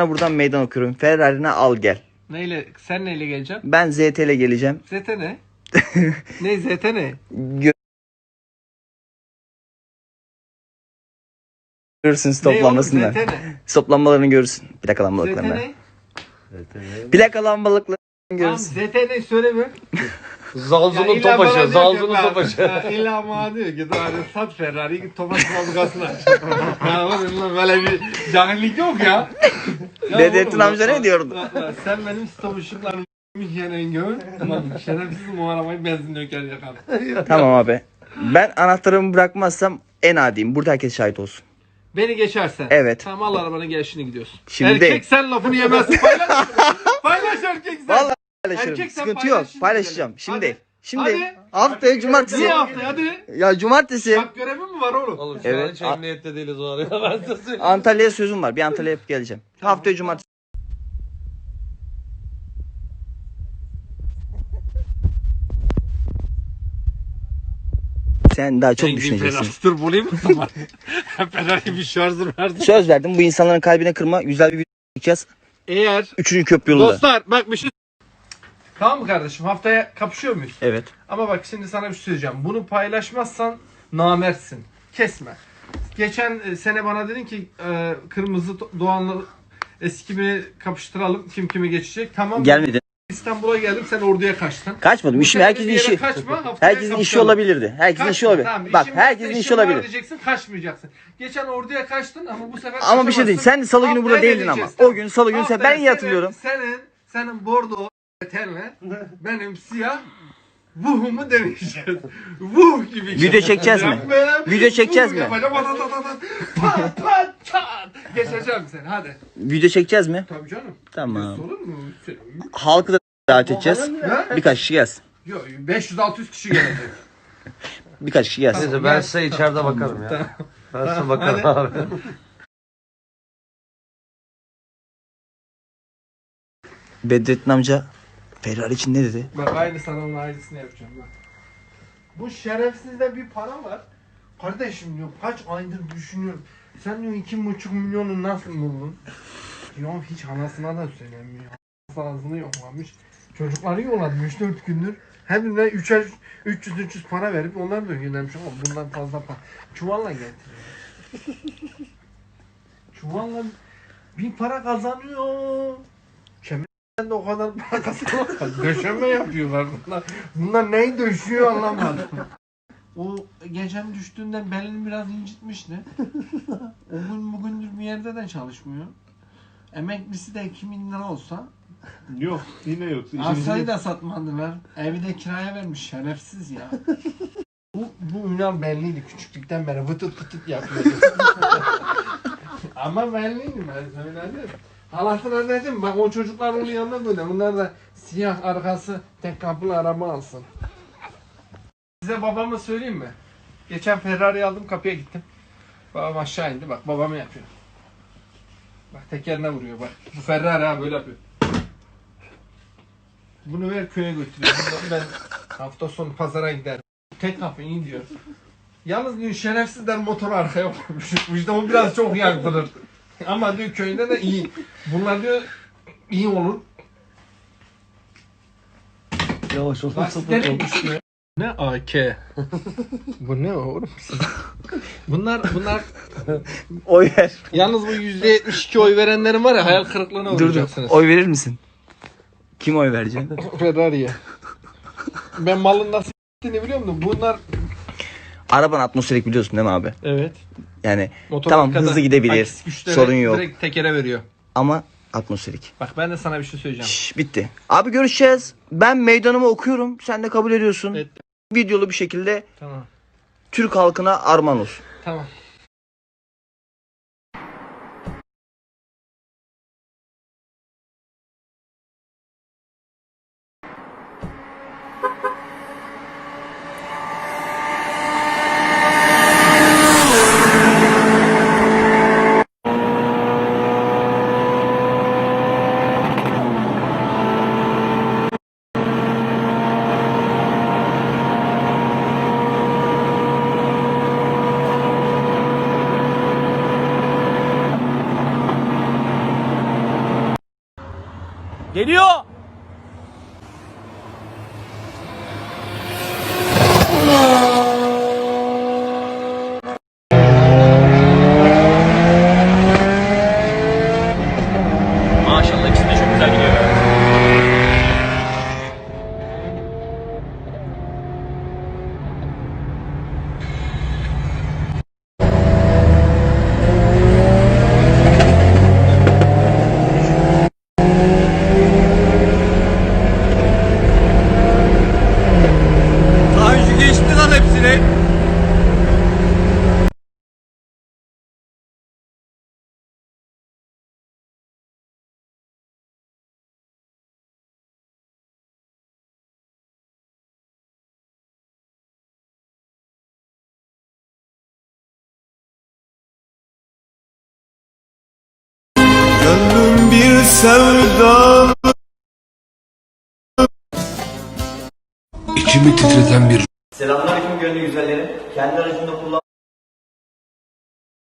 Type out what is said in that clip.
Sana buradan meydan okuyorum. Ferrari'ne al gel. Neyle, sen neyle geleceksin? Ben ZT ile geleceğim. ZT ne? ne ZT ne? Gö- Görürsün Ne stoplanmasını. oğlum, ZT ne? Stoplanmalarını görürsün. Plaka ZT lambalıklarını. ne? Plaka lambalıklarını Tamam görürsün. ZT ne. Zalzulu Zalzulu bak, Topaş'a. ha, İlla bana diyor ki daha sat Ferrari'yi git Tofaş fabrikasına aç. Ya oğlum lan böyle bir cahillik yok ya. Ya Bedrettin amca ne diyordu? Sen benim stop ışıklarımı yenen gör. Ulan şerefsiz bu arabayı benzin döker yakar. Tamam abi. Ben anahtarımı bırakmazsam en adiyim. Burada herkes şahit olsun. Beni geçersen. Evet. Tamam al arabanın gelişini gidiyorsun. Şimdi erkek değil. sen lafını yemezsin. Paylaş. Paylaş erkek sen. Vallahi paylaşırım. Erkek sen Sıkıntı yok. Paylaşacağım. beni. Şimdi. Hadi. Şimdi. Hadi. Haftaya cumartesi. Niye hafta hadi. Ya cumartesi. Bak görevi mi var oğlum? Oğlum şu Evet. an hiç emniyette değiliz var ya ben size söyleyeyim. Antalya'ya sözüm var. Bir Antalya'ya yapıp geleceğim. Haftaya cumartesi. Sen daha çok düşüneceksin. Dur bulayım mı? Ferrari bir şarjı verdi. Söz verdim. Bu insanların kalbine kırma. Güzel bir video çekeceğiz. Eğer Üçüncü köprü yolunda. dostlar bak bir şey Tamam mı kardeşim haftaya kapışıyor muyuz? Evet. Ama bak şimdi sana bir şey söyleyeceğim. Bunu paylaşmazsan namertsin. Kesme. Geçen e, sene bana dedin ki e, kırmızı Do- Doğan'la eski kimi kapıştıralım. Kim kimi geçecek. Tamam. Gelmedi. İstanbul'a geldim sen orduya kaçtın. Kaçmadım. Bu İşim sene herkesin bir yere işi. Kaçma, haftaya Herkesin işi kapışalım. olabilirdi. Herkesin Kaçma, işi olabilir. tamam. Bak İşim herkesin işi var olabilir. diyeceksin, kaçmayacaksın. Geçen orduya kaçtın ama bu sefer Ama bir şey değil. kaçamazsın. Sen de salı günü burada Haftaya değildin ama. geleceğiz. O gün salı günü sen Haftaya ben iyi senin- hatırlıyorum. Senin, senin bordo tenle benim siyah vuhumu deneyeceğiz. Vuh gibi. Video çekeceğiz mi? Video çekeceğiz Vuh mi? Yapacağım. Pat, pat, pat, pat. Geçeceğim seni hadi. Video çekeceğiz mi? Tabii canım. Tamam. Sorun mu? Halkı da davet edeceğiz. Birkaç kişi gelsin. Yok 500-600 kişi gelecek. Birkaç kişi gelsin. Neyse ben size içeride bakarım ya. Ben size bakarım abi. Bedrettin amca Ferrari için ne dedi? Bak aynı sana onun aynısını yapacağım bak. Bu şerefsizde bir para var. Kardeşim diyor kaç aydır düşünüyorum. Sen diyor iki buçuk milyonu nasıl buldun? Ya hiç anasına da söylemiyor. Anası ağzını yoklamış. Çocukları yolladı 3-4 gündür. Hem de 3'er 300-300 para verip onlar da göndermiş ama bundan fazla para. Çuvalla getiriyor. Çuvalla bir para kazanıyor. De o kadar para kazanamaz. Döşeme yapıyorlar bunlar. Bunlar neyi döşüyor anlamadım. O geçen düştüğünden belini biraz incitmişti. O gün bugündür bir yerde de çalışmıyor. Emeklisi de 2000 lira olsa Yok yine yok. arsayı da satmadılar. Evi de kiraya vermiş şerefsiz ya. bu, bu Ünal belliydi küçüklükten beri vıtıt vıtıt yapıyordu. Ama belliydi ben söyledim. Halasına dedim bak o çocuklar onun yanına böyle. Bunlar da siyah arkası tek kapılı araba alsın. Size babamı söyleyeyim mi? Geçen Ferrari aldım kapıya gittim. Babam aşağı indi bak babamı yapıyor. Bak tekerine vuruyor bak. Bu Ferrari ha böyle yapıyor. Bunu ver köye götürüyor. Bunu ben hafta sonu pazara giderim. Tek kapı iyi diyor. Yalnız diyor şerefsizler motoru arkaya koymuş. O biraz çok yaktırır. Ama diyor köyde de iyi. Bunlar diyor iyi olur. Yavaş ol. Lastikleri. Ne AK? Bu ne oğlum? bunlar bunlar Oy ver. yalnız bu %72 oy verenlerin var ya hayal kırıklığına Dur dur. uğrayacaksınız. Oy verir misin? Kim oy vereceksin? Ferrari'ye. Ben malın nasıl biliyor musun? Bunlar Araban atmosferik biliyorsun değil mi abi? evet. Yani Motor Tamam, arkada hızlı gidebilir. güçleri Sorun yok. Direkt tekere veriyor. ama atmosferik. Bak ben de sana bir şey söyleyeceğim. Şş, bitti. Abi görüşeceğiz. Ben meydanımı okuyorum. Sen de kabul ediyorsun. Evet. Videolu bir şekilde Tamam. Türk halkına armağan olsun. Tamam. 哎呦 Gönlüm bir sevda İçimi titreten bir Selamünaleyküm gönlü güzellerim. Kendi aracımda kullan